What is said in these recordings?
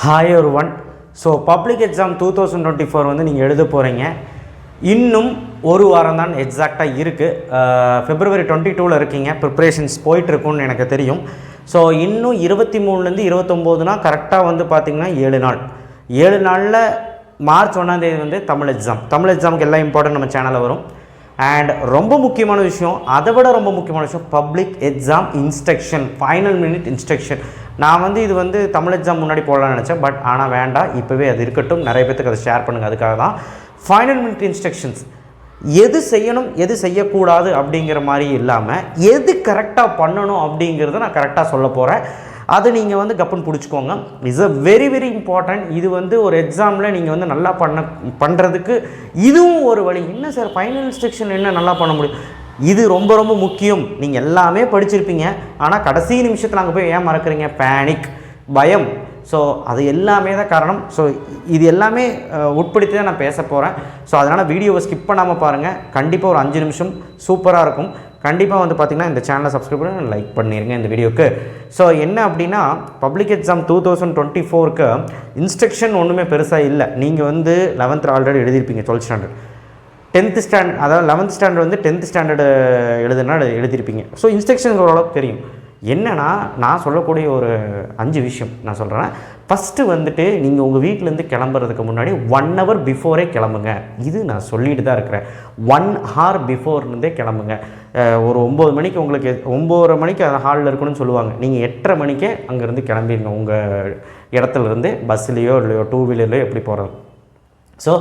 Hi ஒரு one so public exam two thousand twenty four வந்து நீங்கள் எழுத போகிறீங்க இன்னும் ஒரு வாரம் தான் எக்ஸாக்டாக இருக்குது ஃபெப்ரவரி டுவெண்ட்டி டூவில் இருக்கீங்க. ப்ரிப்ரேஷன்ஸ் போயிட்டுருக்குன்னு எனக்கு தெரியும். ஸோ இன்னும் இருபத்தி மூணுலேருந்து இருபத்தொம்போதுனா கரெக்டாக வந்து பார்த்திங்கன்னா ஏழு நாள். ஏழு நாளில் மார்ச் ஒன்றாந்தேதி வந்து தமிழ் எக்ஸாம் தமிழ் எக்ஸாமுக்கு எல்லாம் இம்பார்ட்டன்ட் நம்ம சேனலில் வரும். அண்ட் ரொம்ப முக்கியமான விஷயம் அதை விட ரொம்ப முக்கியமான விஷயம் public exam instruction final minute instruction நான் வந்து இது வந்து தமிழ் எக்ஸாம் முன்னாடி போடலாம்னு நினச்சேன் பட் ஆனால் வேண்டாம் இப்போவே அது இருக்கட்டும். நிறைய பேத்துக்கு அதை ஷேர் பண்ணுங்கள் அதுக்காக தான். ஃபைனல் மினிட் இன்ஸ்ட்ரக்ஷன்ஸ் எது செய்யணும் எது செய்யக்கூடாது அப்படிங்கிற மாதிரி இல்லாமல் எது கரெக்டாக பண்ணணும் அப்படிங்கிறத நான் கரெக்டாக சொல்ல போகிறேன் அது நீங்கள் வந்து கப்புன்னு பிடிச்சிக்கோங்க. Is a very very important இது வந்து ஒரு எக்ஸாமில் நீங்கள் வந்து நல்லா பண்ண பண்ணுறதுக்கு இதுவும் ஒரு வழி. என்ன சார் ஃபைனல் இன்ஸ்ட்ரக்ஷன் என்ன நல்லா பண்ண முடியும்? இது ரொம்ப ரொம்ப முக்கியம். நீங்கள் எல்லாமே படிச்சிருப்பீங்க. ஆனால் கடைசி நிமிஷத்தில் அங்கே போய் ஏன் மறக்கிறீங்க? பேனிக் பயம். ஸோ அது எல்லாமே தான் காரணம். ஸோ இது எல்லாமே உட்படுத்தி தான் நான் பேச போகிறேன் ஸோ அதனால் வீடியோவை ஸ்கிப் பண்ணாமல் பாருங்கள் கண்டிப்பாக ஒரு அஞ்சு நிமிஷம். சூப்பராக இருக்கும். கண்டிப்பாக வந்து பார்த்திங்கன்னா இந்த சேனலை சப்ஸ்கிரைப் பண்ணி லைக் பண்ணிடுங்க இந்த வீடியோக்கு. ஸோ என்ன அப்படின்னா public exam two thousand twenty ஃபோருக்கு இன்ஸ்ட்ரக்ஷன் ஒன்றுமே பெருசாக இல்லை. நீங்கள் வந்து லெவன்த்தில் ஆல்ரெடி எழுதியிருப்பீங்க டுவெல்த் ஸ்டாண்டர்ட் டென்த்து ஸ்டாண்டர்ட் அதாவது லெவன்த் ஸ்டாண்டர்ட் வந்து டென்த்து ஸ்டாண்டர்டு எழுதுனா எழுதியிருப்பீங்க. ஸோ இன்ஸ்ட்ரக்ஷன் ஓரளவுக்கு தெரியும். என்னென்னா நான் சொல்லக்கூடிய ஒரு அஞ்சு விஷயம் நான் சொல்கிறேன் ஃபஸ்ட்டு வந்துட்டு நீங்கள் உங்கள் வீட்டிலேருந்து கிளம்புறதுக்கு முன்னாடி ஒன் ஹவர் பிஃபோரே கிளம்புங்க. இது நான் சொல்லிட்டு தான் இருக்கிறேன். ஒன் ஹார் பிஃபோர்லேருந்தே கிளம்புங்க. ஒரு ஒம்பது மணிக்கு உங்களுக்கு ஒம்போதரை மணிக்கு அந்த ஹாலில் இருக்கணும்னு சொல்லுவாங்க. நீங்கள் எட்டரை மணிக்கே அங்கேருந்து கிளம்பிடுங்க உங்கள் இடத்துலருந்து பஸ்லேயோ இல்லையோ டூ வீலர்லையோ எப்படி போகிறது ஸோ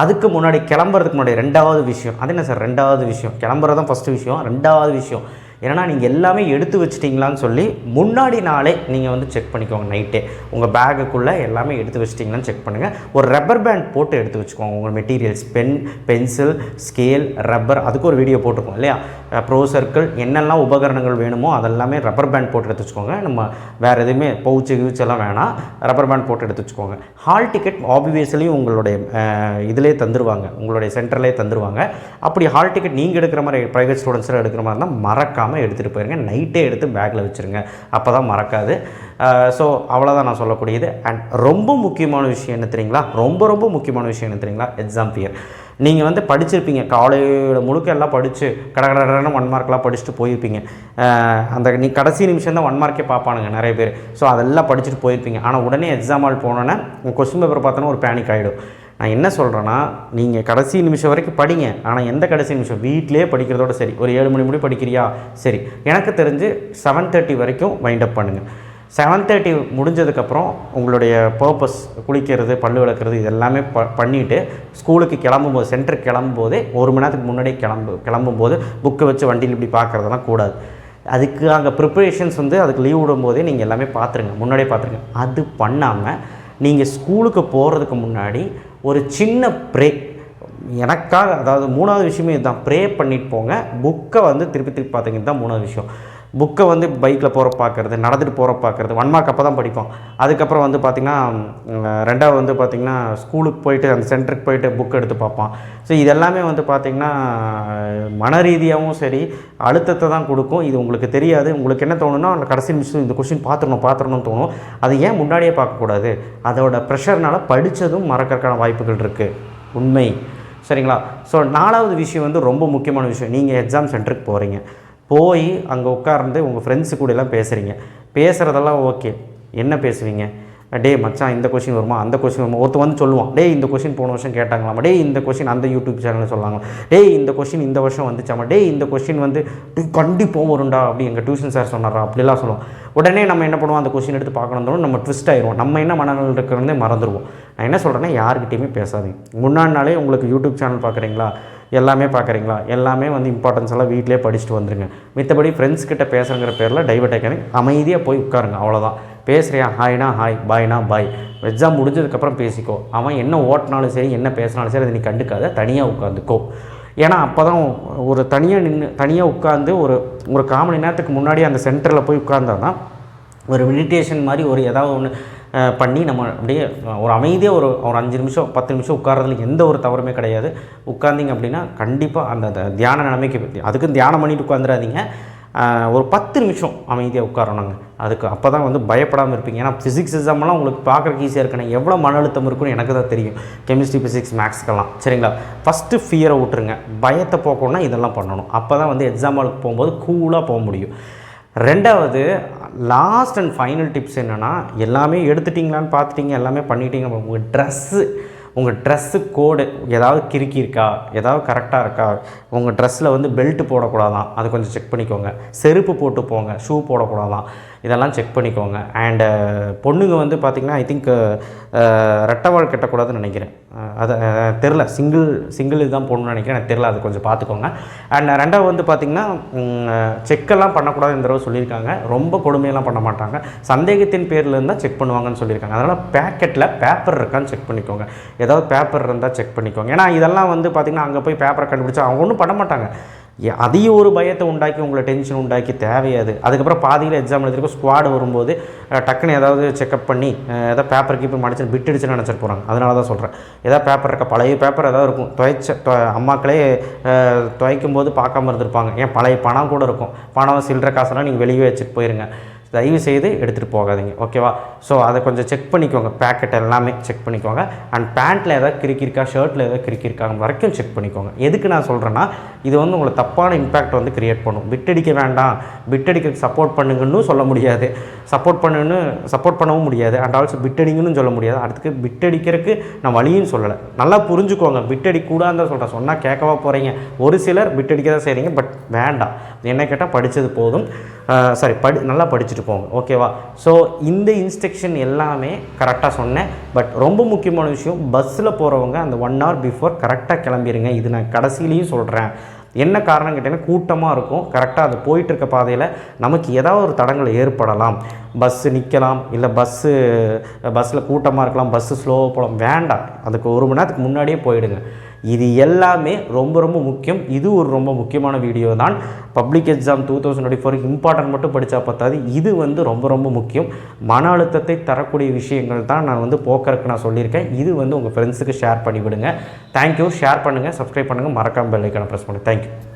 அதுக்கு முன்னாடி கிளம்புறதுக்கு முன்னாடி ரெண்டாவது விஷயம். அது என்ன சார் ரெண்டாவது விஷயம். கிளம்புறது தான் ஃபஸ்ட்டு விஷயம். ரெண்டாவது விஷயம். ஏன்னா நீங்கள் எல்லாமே எடுத்து வச்சிட்டிங்களான்னு சொல்லி முன்னாடி நாளே நீங்கள் வந்து செக் பண்ணிக்கோங்க நைட்டே உங்கள் பேகுக்குள்ளே எல்லாமே எடுத்து வச்சிட்டிங்களான்னு செக் பண்ணுங்கள் ஒரு ரப்பர் பேண்ட் போட்டு எடுத்து வச்சுக்கோங்க. உங்கள் materials pen pencil scale rubber அதுக்கு ஒரு வீடியோ போட்டிருக்கோம் இல்லையா? ப்ரோ சர்க்கிள் என்னெல்லாம் உபகரணங்கள் வேணுமோ அதெல்லாமே ரப்பர் பேண்ட் போட்டு எடுத்து வச்சுக்கோங்க. நம்ம வேறு எதுவுமே பவுச்சு கிவுச்சு எல்லாம் வேணாம். ரப்பர் பேண்ட் போட்டு எடுத்து வச்சுக்கோங்க. ஹால் டிக்கெட் ஆப்வியஸ்லி உங்களுடைய இதிலே தந்துருவாங்க. உங்களுடைய சென்டர்லேயே தந்துருவாங்க. அப்படி ஹால் டிக்கெட் நீங்கள் எடுக்கிற மாதிரி ப்ரைவேட் ஸ்டூடெண்ட்ஸில் எடுக்கிற மாதிரி இருந்தால் மறக்காமல் எடுத்துகிட்டு போயிருங்க. நைட்டே எடுத்து பேக்கில் வச்சுருங்க. அப்போ தான் மறக்காது ஸோ அவ்வளோதான் நான் சொல்லக்கூடியது. அண்ட் ரொம்ப முக்கியமான விஷயம் என்ன தெரியுங்களா? ரொம்ப ரொம்ப முக்கியமான விஷயம் என்ன தெரியுங்களா? எக்ஸாம் ஃபியர் நீங்கள் வந்து படிச்சிருப்பீங்க. காலையில் முழுக்க எல்லாம் படித்து கட கடன்னு ஒன் மார்க்லாம் படிச்சுட்டு போயிருப்பீங்க. அந்த நீ கடைசி நிமிஷம் தான் ஒன் மார்க்கே பார்ப்பானுங்க நிறைய பேர். ஸோ அதெல்லாம் படிச்சுட்டு போயிருப்பீங்க. ஆனால் உடனே எக்ஸாம் ஹால் போனோன்னே கொஸ்டின் பேப்பர் பார்த்தோன்னா ஒரு பேனிக் ஆகிடும் நான் என்ன சொல்கிறேன்னா நீங்கள் கடைசி நிமிஷம் வரைக்கும் படிங்க. ஆனால் எந்த கடைசி நிமிஷம்? வீட்டிலே படிக்கிறதோட சரி. ஒரு ஏழு மணி முடி படிக்கிறியா? சரி. எனக்கு தெரிஞ்சு செவன் தேர்ட்டி வரைக்கும் வைண்ட் அப் பண்ணுங்கள் செவன் தேர்ட்டி முடிஞ்சதுக்கப்புறம் உங்களுடைய பர்பஸ் குளிக்கிறது பல்லு விளக்குறது இது எல்லாமே ப பண்ணிவிட்டு ஸ்கூலுக்கு கிளம்பும்போது சென்டருக்கு கிளம்பும்போதே ஒரு மணி நேரத்துக்கு முன்னாடியே கிளம்பு கிளம்பும்போது புக்கை வச்சு வண்டியில் இப்படி பார்க்குறதெல்லாம் கூடாது. அதுக்கு அங்கே ப்ரிப்பரேஷன்ஸ் வந்து அதுக்கு லீவ் விடும்போதே நீங்கள் எல்லாமே பார்த்துருங்க முன்னாடியே பார்த்துருங்க அது பண்ணாமல் நீங்கள் ஸ்கூலுக்கு போகிறதுக்கு முன்னாடி ஒரு சின்ன ப்ரே எனக்காக அதாவது மூணாவது விஷயமே இதுதான். ப்ரே பண்ணிட்டு போங்க. புக்கை வந்து திருப்பி திருப்பி பார்த்தீங்கன்னா தான் மூணாவது விஷயம். புக்கை வந்து பைக்கில் போகிற பார்க்குறது நடந்துட்டு போகிற பார்க்குறது ஒன் மார்க் அப்போ தான் படிப்போம். அதுக்கப்புறம் வந்து பார்த்திங்கன்னா ரெண்டாவது வந்து பார்த்திங்கன்னா ஸ்கூலுக்கு போயிட்டு அந்த சென்டருக்கு போயிட்டு புக் எடுத்து பார்ப்பான் ஸோ இதெல்லாமே வந்து பார்த்திங்கன்னா மன ரீதியாகவும் சரி அழுத்தத்தை தான் கொடுக்கும். இது உங்களுக்கு தெரியாது. உங்களுக்கு என்ன தோணுன்னா அந்த கடைசி நிமிஷம் இந்த கொஷின் பார்த்துடணும் பார்த்துடணும்னு தோணும். அது ஏன் முன்னாடியே பார்க்கக்கூடாது? அதோட ப்ரெஷர்னால் படித்ததும் மறக்கறக்கான வாய்ப்புகள் இருக்குது உண்மை. சரிங்களா? ஸோ நாலாவது விஷயம் வந்து ரொம்ப முக்கியமான விஷயம். நீங்கள் எக்ஸாம் சென்டருக்கு போகிறீங்க போய் அங்கே உட்கார்ந்து உங்கள் ஃப்ரெண்ட்ஸு கூட எல்லாம் பேசுகிறீங்க பேசுகிறதெல்லாம் ஓகே என்ன பேசுவீங்க? டே மச்சான் இந்த கொஷின் வருமா? அந்த கொஷின் வருமா? ஒருத்தர் வந்து சொல்லுவான் டேய் இந்த கொஷின் போன வருஷம் கேட்டாங்களாமா. டேய் இந்த கொஷின் அந்த யூடியூப் சேனலில் சொல்லாங்களா டேய் இந்த கொஷின் இந்த வருஷம் வந்துச்சாமா டே இந்த கொஷின் வந்து கண்டிப்பாக வரும்டா அப்படி எங்கள் டியூஷன் சார் சொன்னாரா? அப்படிலாம் சொல்லுவோம் உடனே நம்ம என்ன பண்ணுவோம்? அந்த கொஷின் எடுத்து பார்க்கணும் நம்ம ட்விஸ்ட் ஆயிடுவோம். நம்ம என்ன மனநிலை இருக்கிறதே மறந்துடுவோம். நான் என்ன சொல்கிறேன்னா யாருக்கிட்டையுமே பேசாதீங்க. முன்னாடி நாளே உங்களுக்கு யூடியூப் சேனல் பார்க்குறீங்களா எல்லாமே பார்க்குறீங்களா எல்லாமே வந்து இம்பார்ட்டன்ஸ் எல்லாம் வீட்டிலே படிச்சுட்டு வந்துருங்க. மித்தபடி ஃப்ரெண்ட்ஸ் கிட்ட பேசுகிற பேரில் டைவர்ட் ஆகாதீங்க அமைதியாக போய் உட்காருங்க. அவ்வளோதான் பேசுகிறியா ஹாய்னா ஹாய் பாய்னா பாய். எக்ஸாம் முடிஞ்சதுக்கப்புறம் பேசிக்கோ. அவன் என்ன ஓட்டினாலும் சரி என்ன பேசினாலும் சரி அதை நீ கண்டுக்காத. தனியாக உட்காந்துக்கோ. ஏன்னா அப்போ தான் ஒரு தனியாக நின்று தனியாக உட்காந்து ஒரு ஒரு கால் மணி நேரத்துக்கு முன்னாடி அந்த சென்டரில் போய் உட்கார்ந்தா தான் ஒரு மெடிடேஷன் மாதிரி ஒரு ஏதாவது ஒன்று பண்ணி நம்ம அப்படியே ஒரு அமைதியாக ஒரு ஒரு அஞ்சு நிமிஷம் பத்து நிமிஷம் உட்கார்றதுல எந்த ஒரு தவறுமே கிடையாது. உட்கார்ந்தீங்க அப்படின்னா கண்டிப்பாக அந்த தியான நிலைமைக்கு அதுக்கும் தியானம் பண்ணிட்டு உட்காந்துடாதீங்க ஒரு பத்து நிமிஷம் அமைதியாக உட்காரணுங்க. அதுக்கு அப்போ தான் வந்து பயப்படாமல் இருப்பீங்க. ஏன்னா ஃபிசிக்ஸ் எக்ஸாம்லாம் உங்களுக்கு பார்க்குறக்கு ஈஸியாக இருக்கணும். எவ்வளோ மன அழுத்தம் இருக்குன்னு எனக்கு தான் தெரியும். கெமிஸ்ட்ரி ஃபிசிக்ஸ் மேக்ஸ்க்கெல்லாம் சரிங்களா? ஃபஸ்ட்டு ஃபியரை விட்டுருங்க. பயத்தை போக்கணும்னா இதெல்லாம் பண்ணணும். அப்போ தான் வந்து எக்ஸாம் ஹாலுக்கு போகும்போது கூலாக போக முடியும். ரெண்டாவது லாஸ்ட் அண்ட் ஃபைனல் டிப்ஸ் என்னென்னா எல்லாமே எடுத்துட்டிங்களான்னு பார்த்துட்டீங்க. எல்லாமே பண்ணிட்டீங்க. உங்கள் ட்ரெஸ்ஸு உங்கள் ட்ரெஸ்ஸு கோடு ஏதாவது கிறுக்கி இருக்கா? ஏதாவது கரெக்டாக இருக்கா? உங்கள் ட்ரெஸ்ஸில் வந்து பெல்ட்டு போடக்கூடாதான். அது கொஞ்சம் செக் பண்ணிக்கோங்க. செருப்பு போட்டு போங்க. ஷூ போடக்கூடாதான். இதெல்லாம் செக் பண்ணிக்கோங்க. அண்டு uh, பொண்ணுங்க வந்து பார்த்திங்கன்னா ஐ திங்க் uh, uh, ரெட்டவாள் கட்டக்கூடாதுன்னு நினைக்கிறேன். அதை தெரில சிங்கிள் சிங்கிள் இதுதான் போடணும்னு நினைக்கிறேன். எனக்கு தெரில அது கொஞ்சம் பார்த்துக்கோங்க அண்ட் ரெண்டாவது வந்து பார்த்திங்கன்னா செக்கெல்லாம் பண்ணக்கூடாது இந்த தடவை சொல்லியிருக்காங்க. ரொம்ப கொடுமையெல்லாம் பண்ண மாட்டாங்க. சந்தேகத்தின் பேரில் இருந்தால் செக் பண்ணுவாங்கன்னு சொல்லியிருக்காங்க. அதனால் பேக்கெட்டில் பேப்பர் இருக்கான்னு செக் பண்ணிக்கோங்க. ஏதாவது பேப்பர் இருந்தால் செக் பண்ணிக்கோங்க. ஏன்னா இதெல்லாம் வந்து பார்த்திங்கன்னா அங்கே போய் பேப்பரை கண்டுபிடிச்சா அவங்க ஒன்றும் பண்ண மாட்டாங்க. அதையும் ஒரு பயத்தை உண்டாக்கி உங்களை டென்ஷன் உண்டாக்கி தேவையாது அதுக்கப்புறம் பாதியில் எக்ஸாம் எழுதிருக்கோம் ஸ்குவாடு வரும்போது டக்குன்னு ஏதாவது செக்அப் பண்ணி ஏதாவது பேப்பர் கீப்பர் மடிச்சு விட்டுடுச்சுன்னு நினச்சிட்டு போகிறாங்க அதனால தான் சொல்கிறேன் ஏதாவது பேப்பர் இருக்க? பழைய பேப்பர் ஏதாவது இருக்கும். துவைச்ச அம்மாக்களே துவைக்கும் போது பார்க்காம இருந்திருப்பாங்க. ஏன் பழைய பணம் கூட இருக்கும். பணம் சில்லற காசெல்லாம் நீங்கள் வெளியே வச்சுட்டு போயிருங்க. தயவு செய்து எடுத்துகிட்டு போகாதீங்க ஓகேவா ஸோ அதை கொஞ்சம் செக் பண்ணிக்கோங்க. பேக்கெட் எல்லாமே செக் பண்ணிக்கோங்க. அண்ட் பேண்ட்டில் ஏதாவது கிறுக்கிருக்கா ஷர்ட்டில் ஏதாவது கிறுக்கிருக்கா வரைக்கும் செக் பண்ணிக்கோங்க. எதுக்கு நான் சொல்கிறேன்னா இது வந்து உங்களை தப்பான இம்பேக்ட் வந்து கிரியேட் பண்ணும். பிட்டடிக்க வேண்டாம். பிட்டடிக்க சப்போர்ட் பண்ணுங்கன்னு சொல்ல முடியாது. சப்போர்ட் பண்ணுன்னு சப்போர்ட் பண்ணவும் முடியாது. அண்ட் ஆல்சோ பிட்டடிங்கன்னு சொல்ல முடியாது. அடுத்துக்கு பிட்டடிக்கிறதுக்கு நான் வழியும் சொல்லலை. நல்லா புரிஞ்சுக்கோங்க. பிட்டடி கூடாது தான் சொல்கிறேன் சொன்னால் கேட்கவா போகிறீங்க ஒரு சிலர் பிட்டடிக்க தான் செய்கிறீங்க பட் வேண்டாம். என்ன கேட்டால் படித்தது போதும். சாரி படி நல்லா படிச்சுட்டு போங்க ஓகேவா ஸோ இந்த இன்ஸ்ட்ரக்ஷன் எல்லாமே கரெக்டாக சொன்னேன். பட் ரொம்ப முக்கியமான விஷயம் பஸ்ஸில் போகிறவங்க அந்த ஒன் ஹவர் பிஃபோர் கரெக்டாக கிளம்பிடுங்க இது நான் கடைசியிலையும் சொல்கிறேன் என்ன காரணம் கேட்டிங்கன்னா கூட்டமாக இருக்கும். கரெக்டாக அது போயிட்டு இருக்க பாதையில் நமக்கு ஏதாவது ஒரு தடங்கள் ஏற்படலாம். பஸ்ஸு நிற்கலாம் இல்லை பஸ்ஸு பஸ்ஸில் கூட்டமாக இருக்கலாம் பஸ்ஸு ஸ்லோவாக போகலாம் வேண்டாம். அதுக்கு ஒரு மணி நேரத்துக்கு முன்னாடியே போயிடுங்க. இது எல்லாமே ரொம்ப ரொம்ப முக்கியம். இது ஒரு ரொம்ப முக்கியமான வீடியோ தான். Public exam two thousand twenty ஃபோருக்கு இம்பார்ட்டன்ட் மட்டும் படித்தா பத்தாது. இது வந்து ரொம்ப ரொம்ப முக்கியம். மன அழுத்தத்தை தரக்கூடிய விஷயங்கள் தான் நான் வந்து போக்கறதுக்கு நான் சொல்லியிருக்கேன். இது வந்து உங்கள் ஃப்ரெண்ட்ஸுக்கு ஷேர் பண்ணிவிடுங்க. தேங்க்யூ ஷேர் பண்ணுங்கள் சப்ஸ்கிரைப் பண்ணுங்கள் மறக்காம பெல் ஐக்கானை ப்ரெஸ் பண்ணுங்கள் தேங்க்யூ